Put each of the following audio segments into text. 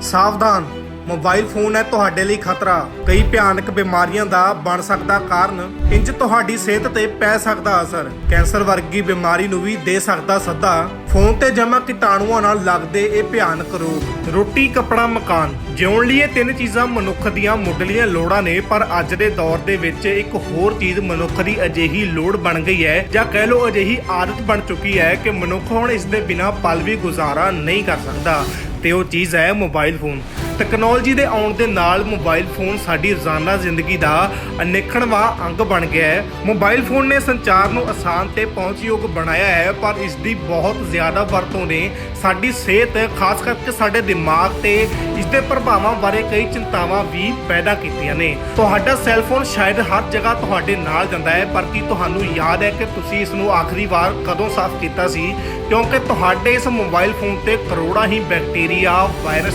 ਸਾਵਧਾਨ mobile phone ਹੈ ਤੁਹਾਡੇ ਲਈ ਖਤਰਾ। ਕਈ ਭਿਆਨਕ ਬਿਮਾਰੀਆਂ ਦਾ ਬਣ ਸਕਦਾ ਕਾਰਨ ਇੰਜ ਤੁਹਾਡੀ ਸਿਹਤ ਤੇ ਪੈ ਸਕਦਾ ਅਸਰ। ਕੈਂਸਰ ਵਰਗੀ ਬਿਮਾਰੀ ਨੂੰ ਵੀ ਦੇ ਸਕਦਾ ਸੱਦਾ। ਫੋਨ ਤੇ ਜਮ੍ਹਾਂ ਕੀਟਾਣੂਆਂ ਨਾਲ ਲੱਗਦੇ ਇਹ ਭਿਆਨਕ ਰੋਗ। ਰੋਟੀ, ਕੱਪੜਾ, ਮਕਾਨ ਜਿਉਣ ਲਈ ਇਹ ਤਿੰਨ ਚੀਜ਼ਾਂ ਮਨੁੱਖ ਦੀਆਂ ਮੁੱਢਲੀਆਂ ਲੋੜਾਂ ਨੇ, ਪਰ ਅੱਜ ਦੇ ਦੌਰ ਦੇ ਵਿੱਚ ਇੱਕ ਹੋਰ ਚੀਜ਼ ਮਨੁੱਖ ਦੀ ਅਜਿਹੀ ਲੋੜ ਬਣ ਗਈ ਹੈ, ਜਾਂ ਕਹਿ ਲਓ ਅਜਿਹੀ ਆਦਤ ਬਣ ਚੁੱਕੀ ਹੈ ਕਿ ਮਨੁੱਖ ਹੁਣ ਇਸ ਦੇ ਬਿਨਾਂ ਪਲ ਵੀ ਗੁਜ਼ਾਰਾ ਨਹੀਂ ਕਰ ਸਕਦਾ। ਤੇ ਉਹ ਚੀਜ਼ ਹੈ ਮੋਬਾਈਲ ਫੋਨ। ਟੈਕਨੋਲੋਜੀ ਦੇ ਆਉਣ ਦੇ ਨਾਲ ਮੋਬਾਈਲ ਫੋਨ ਸਾਡੀ ਰੋਜ਼ਾਨਾ ਜ਼ਿੰਦਗੀ ਦਾ ਅਨਿੱਖੜਵਾਂ ਅੰਗ ਬਣ ਗਿਆ ਹੈ। ਮੋਬਾਈਲ ਫੋਨ ਨੇ ਸੰਚਾਰ ਨੂੰ ਆਸਾਨ ਤੇ ਪਹੁੰਚਯੋਗ ਬਣਾਇਆ ਹੈ, ਪਰ ਇਸ ਦੀ ਬਹੁਤ ਜ਼ਿਆਦਾ ਵਰਤੋਂ ਨੇ ਸਾਡੀ ਸਿਹਤ, ਖਾਸ ਕਰਕੇ ਸਾਡੇ ਦਿਮਾਗ ਤੇ ਇਸ ਦੇ ਪ੍ਰਭਾਵਾਂ ਬਾਰੇ ਕਈ ਚਿੰਤਾਵਾਂ ਵੀ ਪੈਦਾ ਕੀਤੀਆਂ ਨੇ। ਤੁਹਾਡਾ ਸੈੱਲ ਫੋਨ ਸ਼ਾਇਦ ਹਰ ਜਗ੍ਹਾ ਤੁਹਾਡੇ ਨਾਲ ਜਾਂਦਾ ਹੈ, ਪਰ ਕੀ ਤੁਹਾਨੂੰ ਯਾਦ ਹੈ ਕਿ ਤੁਸੀਂ ਇਸ ਨੂੰ ਆਖਰੀ ਵਾਰ ਕਦੋਂ ਸਾਫ਼ ਕੀਤਾ ਸੀ? ਕਿਉਂਕਿ ਤੁਹਾਡੇ ਇਸ ਮੋਬਾਈਲ ਫੋਨ ਤੇ ਕਰੋੜਾਂ ਹੀ ਬੈਕਟੀਰੀਆ ਵਾਇਰਸ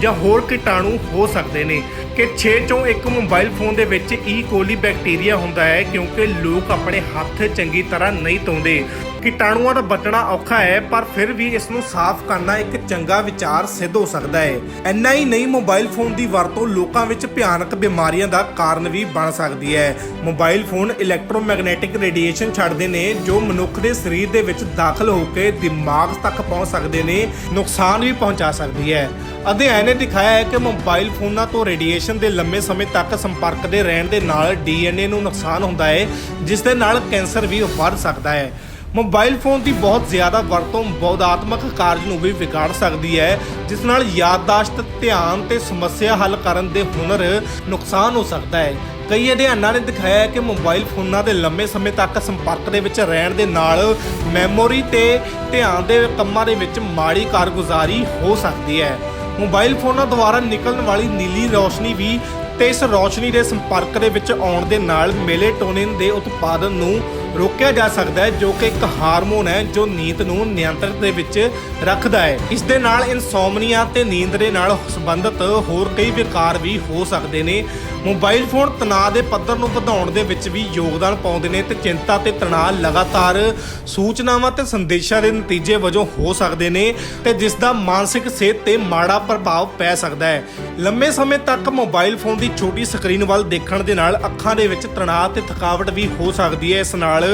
ਜਾਂ ਹੋਰ ਕੀਟਾਣੂ ਹੋ ਸਕਦੇ ਨੇ। ਕਿ 6 ਚੋਂ ਇੱਕ ਮੋਬਾਈਲ ਫੋਨ ਦੇ ਵਿੱਚ ਈ ਕੋਲੀ ਬੈਕਟੀਰੀਆ ਹੁੰਦਾ ਹੈ, ਕਿਉਂਕਿ ਲੋਕ ਆਪਣੇ ਹੱਥ ਚੰਗੀ ਤਰ੍ਹਾਂ ਨਹੀਂ ਧੋਂਦੇ। ਕੀਟਾਣੂਆਂ ਦਾ ਬਚਣਾ ਔਖਾ ਹੈ, ਪਰ ਫਿਰ ਵੀ ਇਸ ਨੂੰ ਸਾਫ਼ ਕਰਨਾ ਇੱਕ ਚੰਗਾ ਵਿਚਾਰ ਸਿੱਧ ਹੋ ਸਕਦਾ ਹੈ। ਇੰਨਾ ਹੀ ਨਹੀਂ, ਮੋਬਾਈਲ ਫੋਨ ਦੀ ਵਰਤੋਂ ਲੋਕਾਂ ਵਿੱਚ ਭਿਆਨਕ ਬਿਮਾਰੀਆਂ ਦਾ ਕਾਰਨ ਵੀ ਬਣ ਸਕਦੀ ਹੈ। ਮੋਬਾਈਲ ਫੋਨ ਇਲੈਕਟ੍ਰੋਮੈਗਨੈਟਿਕ ਰੇਡੀਏਸ਼ਨ ਛੱਡਦੇ ਨੇ, ਜੋ ਮਨੁੱਖ ਦੇ ਸਰੀਰ ਦੇ ਵਿੱਚ ਦਾਖਲ ਹੋ ਕੇ ਦਿਮਾਗ ਤੱਕ ਪਹੁੰਚ ਸਕਦੇ ਨੇ, ਨੁਕਸਾਨ ਵੀ ਪਹੁੰਚਾ ਸਕਦੀ ਹੈ। ਅਧਿਐਨ ਨੇ ਦਿਖਾਇਆ ਹੈ ਕਿ ਮੋਬਾਈਲ ਫੋਨਾਂ ਤੋਂ ਰੇਡੀਏਸ਼ਨ ਦੇ ਲੰਮੇ ਸਮੇਂ ਤੱਕ ਸੰਪਰਕ ਦੇ ਰਹਿਣ ਦੇ ਨਾਲ ਡੀਐਨਏ ਨੂੰ ਨੁਕਸਾਨ ਹੁੰਦਾ ਹੈ, ਜਿਸ ਦੇ ਨਾਲ ਕੈਂਸਰ ਵੀ ਵੱਧ ਸਕਦਾ ਹੈ। ਮੋਬਾਈਲ ਫੋਨ ਦੀ ਬਹੁਤ ਜ਼ਿਆਦਾ ਵਰਤੋਂ ਬੌਧਾਤਮਕ ਕਾਰਜ ਨੂੰ ਵੀ ਵਿਗਾੜ ਸਕਦੀ ਹੈ, ਜਿਸ ਨਾਲ ਯਾਦਦਾਸ਼ਤ, ਧਿਆਨ ਤੇ ਸਮੱਸਿਆ ਹੱਲ ਕਰਨ ਦੇ ਹੁਨਰ ਨੁਕਸਾਨ ਹੋ ਸਕਦਾ ਹੈ। ਕਈ ਅਧਿਐਨਾਂ ਨੇ ਦਿਖਾਇਆ ਹੈ ਕਿ ਮੋਬਾਈਲ ਫੋਨਾਂ ਦੇ ਲੰਮੇ ਸਮੇਂ ਤੱਕ ਸੰਪਰਕ ਦੇ ਵਿੱਚ ਰਹਿਣ ਦੇ ਨਾਲ ਮੈਮੋਰੀ ਤੇ ਧਿਆਨ ਦੇ ਕੰਮਾਂ ਦੇ ਵਿੱਚ ਮਾੜੀ ਕਾਰਗੁਜ਼ਾਰੀ ਹੋ ਸਕਦੀ ਹੈ। ਮੋਬਾਈਲ ਫੋਨਾਂ ਦੁਆਰਾ ਨਿਕਲਣ ਵਾਲੀ ਨੀਲੀ ਰੌਸ਼ਨੀ ਵੀ ਤੇ ਇਸ ਰੌਸ਼ਨੀ ਦੇ ਸੰਪਰਕ ਦੇ ਵਿੱਚ ਆਉਣ ਦੇ ਨਾਲ ਮੇਲੇਟੋਨਿਨ ਦੇ ਉਤਪਾਦਨ ਨੂੰ ਰੋਕਿਆ ਜਾ ਸਕਦਾ ਹੈ, ਜੋ ਕਿ ਇੱਕ ਹਾਰਮੋਨ ਹੈ ਜੋ ਨੀਂਦ ਨੂੰ ਨਿਯੰਤਰਣ ਦੇ ਵਿੱਚ ਰੱਖਦਾ ਹੈ। ਇਸ ਦੇ ਨਾਲ ਇਨਸੋਮਨੀਆ ਤੇ ਨੀਂਦ ਦੇ ਨਾਲ ਸੰਬੰਧਿਤ ਹੋਰ ਕਈ ਵਿਕਾਰ ਵੀ ਹੋ ਸਕਦੇ ਨੇ। ਮੋਬਾਈਲ ਫੋਨ ਤਣਾਅ ਦੇ ਪੱਧਰ ਨੂੰ ਵਧਾਉਣ ਦੇ ਵਿੱਚ ਵੀ ਯੋਗਦਾਨ ਪਾਉਂਦੇ ਨੇ ਤੇ ਚਿੰਤਾ ਤੇ ਤਣਾਅ ਲਗਾਤਾਰ ਸੂਚਨਾਵਾਂ ਤੇ ਸੰਦੇਸ਼ਾਂ ਦੇ ਨਤੀਜੇ ਵਜੋਂ ਹੋ ਸਕਦੇ ਨੇ ਤੇ ਜਿਸ ਦਾ ਮਾਨਸਿਕ ਸਿਹਤ ਤੇ ਮਾੜਾ ਪ੍ਰਭਾਵ ਪੈ ਸਕਦਾ ਹੈ। ਲੰਮੇ ਸਮੇਂ ਤੱਕ ਮੋਬਾਈਲ ਫੋਨ ਦੀ ਛੋਟੀ ਸਕਰੀਨ ਵੱਲ ਦੇਖਣ ਦੇ ਨਾਲ ਅੱਖਾਂ ਦੇ ਵਿੱਚ ਤਣਾਅ ਤੇ ਥਕਾਵਟ ਵੀ ਹੋ ਸਕਦੀ ਹੈ। ਇਸ ਨਾਲ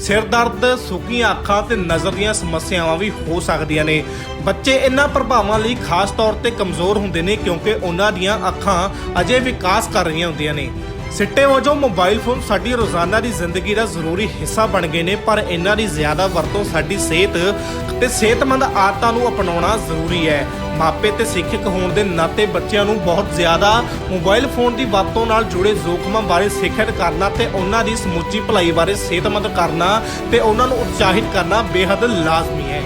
ਸਿਰ ਦਰਦ, ਸੁੱਕੀਆਂ ਅੱਖਾਂ ਤੇ ਨਜ਼ਰ ਦੀਆਂ ਸਮੱਸਿਆਵਾਂ ਵੀ ਹੋ ਸਕਦੀਆਂ ਨੇ। ਬੱਚੇ ਇਹਨਾਂ ਪ੍ਰਭਾਵਾਂ ਲਈ ਖਾਸ ਤੌਰ ਤੇ ਕਮਜ਼ੋਰ ਹੁੰਦੇ ਨੇ ਕਿਉਂਕਿ ਉਹਨਾਂ ਦੀਆਂ ਅੱਖਾਂ ਅਜੇ ਵਿਕਾਸ ਕਰ ਰਹੀਆਂ ਹੁੰਦੀਆਂ ਨੇ। ਸਿੱਟੇ ਵਜੋਂ ਮੋਬਾਈਲ ਫੋਨ ਸਾਡੀ ਰੋਜ਼ਾਨਾ ਦੀ ਜ਼ਿੰਦਗੀ ਦਾ ਜ਼ਰੂਰੀ ਹਿੱਸਾ ਬਣ ਗਏ ਨੇ, ਪਰ ਇਹਨਾਂ ਦੀ ਜ਼ਿਆਦਾ ਵਰਤੋਂ ਸਾਡੀ ਸਿਹਤ ਤੇ ਸਿਹਤਮੰਦ ਆਦਤਾਂ ਨੂੰ ਅਪਣਾਉਣਾ ਜ਼ਰੂਰੀ ਹੈ। ਮਾਪੇ ਤੇ ਸਿੱਖਿਅਕ ਹੋਣ ਦੇ ਨਾਤੇ ਬੱਚਿਆਂ ਨੂੰ ਬਹੁਤ ਜ਼ਿਆਦਾ ਮੋਬਾਈਲ ਫੋਨ ਦੀ ਵਰਤੋਂ ਨਾਲ ਜੁੜੇ ਜ਼ੋਖਮਾਂ ਬਾਰੇ ਸਿੱਖਿਅਤ ਕਰਨਾ ਤੇ ਉਹਨਾਂ ਦੀ ਸਮੁੱਚੀ ਭਲਾਈ ਬਾਰੇ ਸਿਹਤਮੰਦ ਕਰਨਾ ਤੇ ਉਹਨਾਂ ਨੂੰ ਉਤਸ਼ਾਹਿਤ ਕਰਨਾ ਬੇहद ਲਾਜ਼ਮੀ ਹੈ।